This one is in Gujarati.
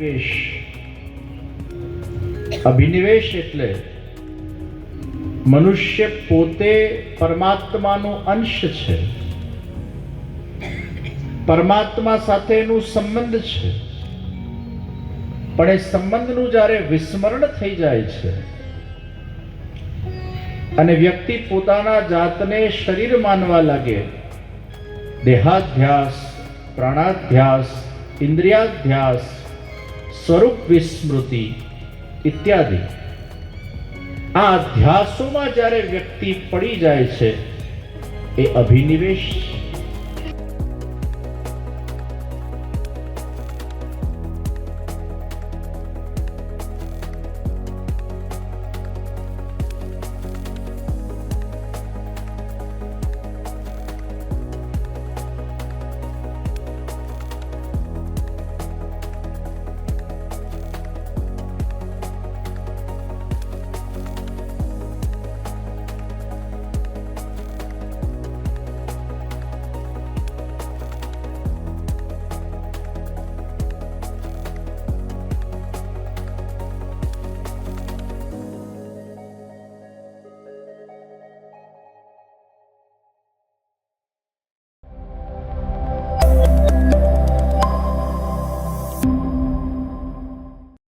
નિવેશ અભિનિવેશ એટલે મનુષ્ય પોતે પરમાત્માનો અંશ છે. પરમાત્મા સાથેનું સંબંધ છે. પણ એ સંબંધનું જ્યારે વિસ્મરણ થઈ જાય છે અને વ્યક્તિ પોતાના જાતને શરીર માનવા લાગે, દેહાધ્યાસ, પ્રાણાધ્યાસ, ઇન્દ્રિયાધ્યાસ સ્વરૂપ વિસ્મૃતિ ઇત્યાદિ. આ અધ્યાસોમાં જ્યારે વ્યક્તિ પડી જાય છે એ અભિનિવેશ